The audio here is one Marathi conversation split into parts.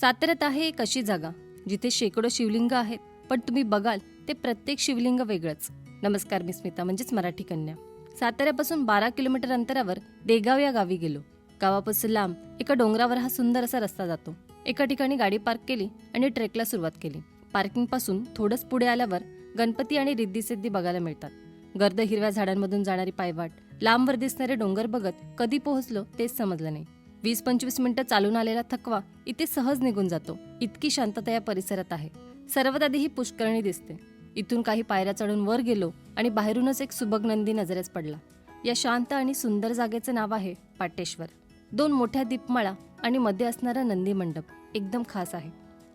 साताऱ्यात आहे एक अशी जागा जिथे शेकडो शिवलिंग आहेत पण तुम्ही बघाल ते प्रत्येक शिवलिंग वेगळंच. नमस्कार मी स्मिता म्हणजेच मराठी कन्या. साताऱ्यापासून बारा किलोमीटर अंतरावर देगाव या गावी गेलो. गावापासून लांब एका डोंगरावर हा सुंदर असा रस्ता जातो. एका ठिकाणी गाडी पार्क केली आणि ट्रेकला सुरुवात केली. पार्किंगपासून थोडंच पुढे आल्यावर गणपती आणि रिद्धी सिद्धी बघायला मिळतात. गर्द हिरव्या झाडांमधून जाणारी पायवाट लांबवर दिसणारे डोंगर बघत कधी पोहोचलो तेच समजलं नाही. वीस पंचवीस मिनिटं चालून आलेला थकवा इथे सहज निघून जातो. इतकी शांतता या परिसरात आहे. सर्वात आधी ही पुष्करणी दिसते. इथून काही पायऱ्या चढून वर गेलो आणि बाहेरूनच एक सुबक नंदी नजरेस पडला. या शांत आणि सुंदर जागेचं नाव आहे पाटेश्वर. दोन मोठ्या दीपमाळा आणि मध्ये असणारा नंदी मंडप एकदम खास आहे.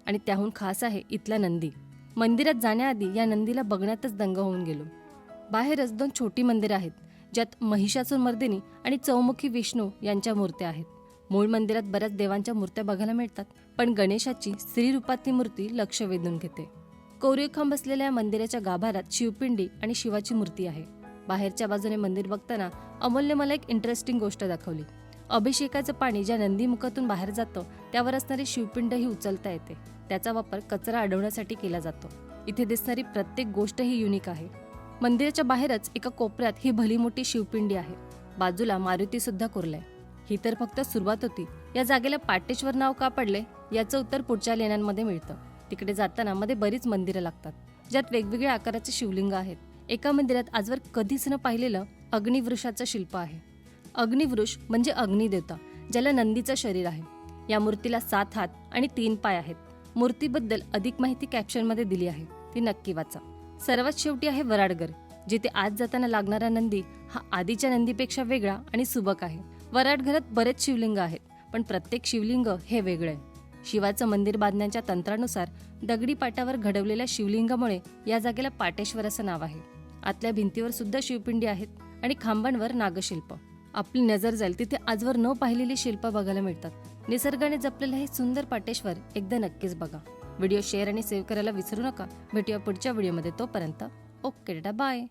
आणि त्याहून खास आहे इथला नंदी. मंदिरात जाण्याआधी या नंदीला बघण्यातच दंग होऊन गेलो. बाहेरच दोन छोटी मंदिरं आहेत ज्यात महिषासूर मर्दिनी आणि चौमुखी विष्णू यांच्या मूर्त्या आहेत. मूळ मंदिरात बऱ्याच देवांच्या मूर्त्या बघायला मिळतात पण गणेशाची स्त्री रूपातली मूर्ती लक्ष वेधून घेते. कोरीवखांब असलेल्या या मंदिराच्या गाभारात शिवपिंडी आणि शिवाची मूर्ती आहे. बाहेरच्या बाजूने मंदिर बघताना अमोलने मला एक इंटरेस्टिंग गोष्ट दाखवली. अभिषेकाचं पाणी ज्या नंदीमुखातून बाहेर जातं त्यावर असणारी शिवपिंड ही उचलता येते. त्याचा वापर कचरा अडवण्यासाठी केला जातो. इथे दिसणारी प्रत्येक गोष्ट ही युनिक आहे. मंदिराच्या बाहेरच एका कोपऱ्यात ही भली मोठी शिवपिंडी आहे. बाजूला मारुती सुद्धा कोरलाय. ही तर फक्त सुरुवात होती. या जागेला पाटेश्वर नाव का पडले? याचं उत्तर पुढच्या लेण्यांमध्ये मिळतं. तिकडे जाताना मध्ये बरीच मंदिरं लागतात ज्यात वेगवेगळ्या आकाराचे शिवलिंग आहेत. एका मंदिरात आजवर कधीच न पाहिलेलं अग्निवृषाचं शिल्प आहे. अग्निवृष म्हणजे अग्निदेवता ज्याला नंदीचं शरीर आहे. या मूर्तीला सात हात आणि तीन पाय आहेत. मूर्तीबद्दल अधिक माहिती कॅप्शनमध्ये दिली आहे. ती नक्की वाचा. सर्वात शेवटी आहे वराडगर जिथे आज जाताना लागणारा नंदी हा आधीच्या नंदीपेक्षा वेगळा आणि सुबक आहे. वराडघरात बरेच शिवलिंग आहेत पण प्रत्येक शिवलिंग हे वेगळे. आहे शिवाचं मंदिर बांधण्याच्या तंत्रानुसार दगडी पाटावर घडवलेल्या शिवलिंगामुळे या जागेला पाटेश्वर असं नाव आहे. आतल्या भिंतीवर सुद्धा शिवपिंडी आहेत आणि खांबांवर नागशिल्प. आपली नजर जाईल तिथे आजवर न पाहिलेली शिल्प बघायला मिळतात. निसर्गाने जपलेलं हे सुंदर पाटेश्वर एकदा नक्कीच बघा. व्हिडिओ शेअर आणि सेव्ह करायला विसरू नका. भेटूया पुढच्या व्हिडिओमध्ये. तोपर्यंत ओके डा बाय.